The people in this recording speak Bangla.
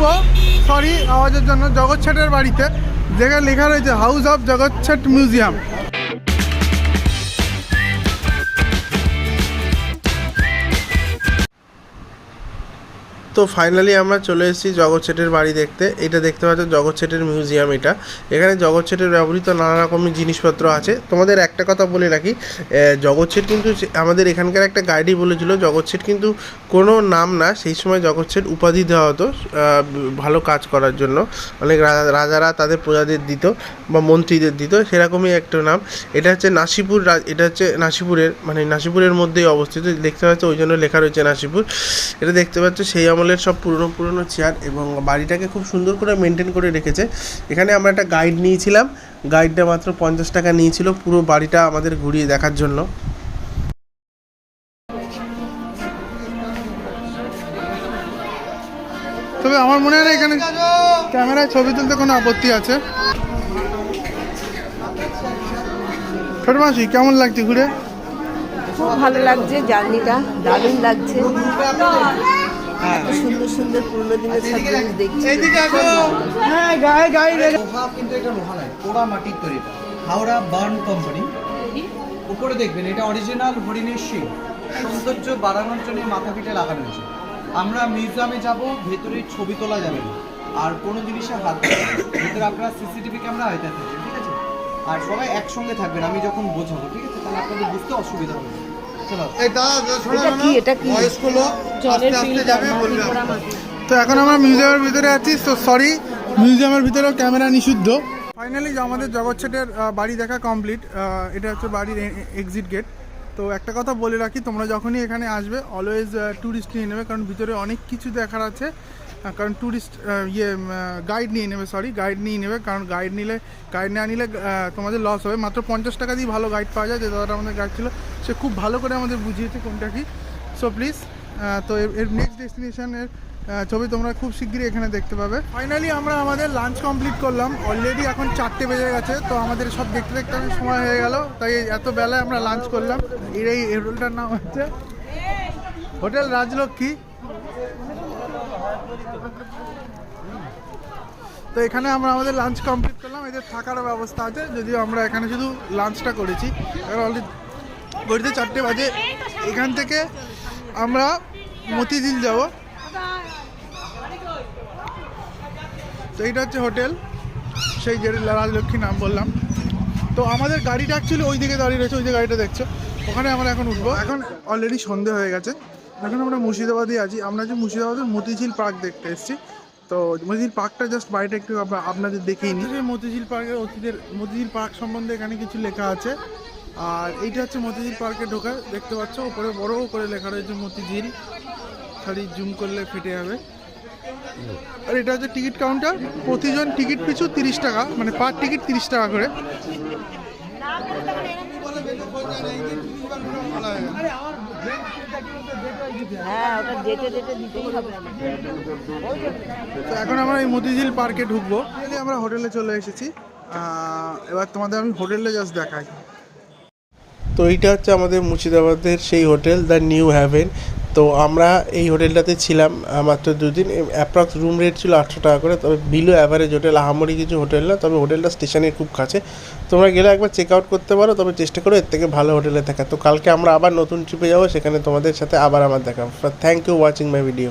ঢুকবো সরি আওয়াজের জন্য জগৎ ছেটের বাড়িতে, যেখানে লেখা রয়েছে হাউস অফ জগৎ ছেট মিউজিয়াম তো ফাইনালি আমরা চলে এসেছি জগৎ শেঠের বাড়ি দেখতে। এটা দেখতে পাচ্ছ জগৎ শেঠের মিউজিয়াম এটা। এখানে জগৎ শেঠের ব্যবহৃত নানা রকমের জিনিসপত্র আছে। তোমাদের একটা কথা বলে রাখি জগৎ শেঠ কিন্তু আমাদের এখানকার একটা গাইডই বলেছিল, জগৎ শেঠ কিন্তু কোনো নাম না, সেই সময় জগৎ শেঠ উপাধি দেওয়া হতো ভালো কাজ করার জন্য। অনেক রাজা- রাজারা তাদের প্রজাদের দিত বা মন্ত্রীদের দিত, সেরকমই একটা নাম। এটা হচ্ছে নাসিপুর এটা হচ্ছে নাসিপুরের মানে নাসিপুরের মধ্যেই অবস্থিত। দেখতে পাচ্ছ ওই জন্য লেখা রয়েছে নাসিপুর। এটা দেখতে পাচ্ছ সেই আমলের সব পুরনো পুরনো চেয়ার এবং বাড়িটাকে খুব সুন্দর করে মেনটেন করে রেখেছে। এখানে আমরা একটা গাইড নিয়েছিলাম। গাইডটা মাত্র পঞ্চাশ টাকা নিয়েছিল পুরো বাড়িটা আমাদের ঘুরিয়ে দেখার জন্য। তবে আমার মনে হয় না এখানে ক্যামেরায় ছবি তুলতে কোনো আপত্তি আছে। ছোট মাসি কেমন লাগছে ঘুরে? খুব ভালো লাগছে জার্নিটা দারুণ লাগছে। সুন্দর সুন্দর পুরনো দিনের সব দেখছি। হ্যাঁ গায়ে গায়ে লোহা কিন্তু এটা লোহা নয় পোড়া মাটির তৈরি হাওড়া বার্ন কোম্পানি। উপরে দেখবেন এটা অরিজিনাল হরিণের শিং। সৌন্দর্য বাড়ানোর জন্য মাথা পিঠে লাগানো হয়েছে। আমরা মিউজিয়ামে যাব ভেতরে ছবি তোলা যাবে না। আর কোনো জিনিসে হাত ভেতরে আপনারা সিসিটিভি ক্যামেরা হয়তো থাকবে ঠিক আছে? আর সবাই একসঙ্গে থাকবেন আমি যখন বোঝাবো ঠিক আছে? তাহলে আপনাদের বুঝতে অসুবিধা হবে তো এখন আমরা মিউজিয়ামের ভিতরে আছি তো সরি মিউজিয়ামের ভিতরেও ক্যামেরা নিষিদ্ধ। ফাইনালি আমাদের জগৎ ছেটের বাড়ি দেখা কমপ্লিট এটা হচ্ছে বাড়ির এক্সিট গেট তো একটা কথা বলে রাখি তোমরা যখনই এখানে আসবে অলওয়েজ ট্যুরিস্ট নিয়ে নেবে কারণ ভিতরে অনেক কিছু দেখার আছে। কারণ ট্যুরিস্ট ইয়ে গাইড নিয়ে নেবে সরি গাইড নিয়ে নেবে কারণ গাইড নিলে গাইড না নিলে তোমাদের লস হবে। মাত্র পঞ্চাশ টাকা দিয়ে ভালো গাইড পাওয়া যায় যে দাদাটা আমাদের গাইড ছিল সে খুব ভালো করে আমাদের বুঝিয়েছে কোনটা কি। সো প্লিজ তো এর- নেক্সট ডেস্টিনেশনের ছবি তোমরা খুব শিগগিরই এখানে দেখতে পাবে। ফাইনালি আমরা আমাদের লাঞ্চ কমপ্লিট করলাম। অলরেডি এখন চারটে বেজে গেছে তো আমাদের সব দেখতে দেখতে অনেক সময় হয়ে গেল তাই এত বেলায় আমরা লাঞ্চ করলাম। এর এই হোটেলটার নাম হচ্ছে হোটেল রাজলক্ষ্মী। তো এখানে আমরা আমাদের লাঞ্চ কমপ্লিট করলাম। এদের থাকারও ব্যবস্থা আছে, যদিও আমরা এখানে শুধু লাঞ্চটা করেছি। অলরেডি ঘড়িতে চারটে বাজে। এখান থেকে আমরা মতিঝিল যাব। তো এইটা হচ্ছে হোটেল। সেই যে রাজলক্ষ্মী নাম বললাম। তো আমাদের গাড়িটা অ্যাকচুয়ালি ওই দিকে দাঁড়িয়ে রয়েছে, ওই যে গাড়িটা দেখছ। ওখানে আমরা এখন উঠবো। এখন অলরেডি সন্ধে হয়ে গেছে। এখন আমরা মুর্শিদাবাদে আছি। আমরা যে মুর্শিদাবাদের মতিঝিল পার্ক দেখতে এসেছি। তো মতিঝিল পার্কটা জাস্ট বাইরে একটু আপনাদের দেখিয়ে নিই। যে মতিঝিল পার্কের অতীতের মতিঝিল পার্ক সম্বন্ধে এখানে কিছু লেখা আছে। আর এইটা হচ্ছে মতিঝিল পার্কে ঢোকা দেখতে পাচ্ছ ওপরে বড় করে লেখা রয়েছে মতিঝিল। খালি জুম করলে ফেটে যাবে। আর এটা হচ্ছে টিকিট কাউন্টার। প্রতিজন টিকিট পিছু তিরিশ টাকা মানে পার টিকিট তিরিশ টাকা করে। তো এখন আমরা এই মতিঝিল পার্কে ঢুকবো। আমরা হোটেলে চলে এসেছি। আহ, এবার তোমাদের আমি হোটেলে জাস্ট দেখাই। তো এইটা হচ্ছে আমাদের মুর্শিদাবাদের সেই হোটেল দ্য নিউ হ্যাভেন তো আমরা এই হোটেলটাতে ছিলাম মাত্র দুদিন। অ্যাপ্রক্স রুম রেট ছিল আটশো টাকা করে, তবে বিলো অ্যাভারেজ হোটেল আহামরি কিছু হোটেল না, তবে হোটেলটা স্টেশনের খুব কাছে। তোমরা গেলে একবার চেক আউট করতে পারো, তবে চেষ্টা করো, এর থেকে ভালো হোটেলে থাকা তো কালকে আমরা আবার নতুন ট্রিপে যাব, সেখানে তোমাদের সাথে আবার আমার দেখা thank you watching my video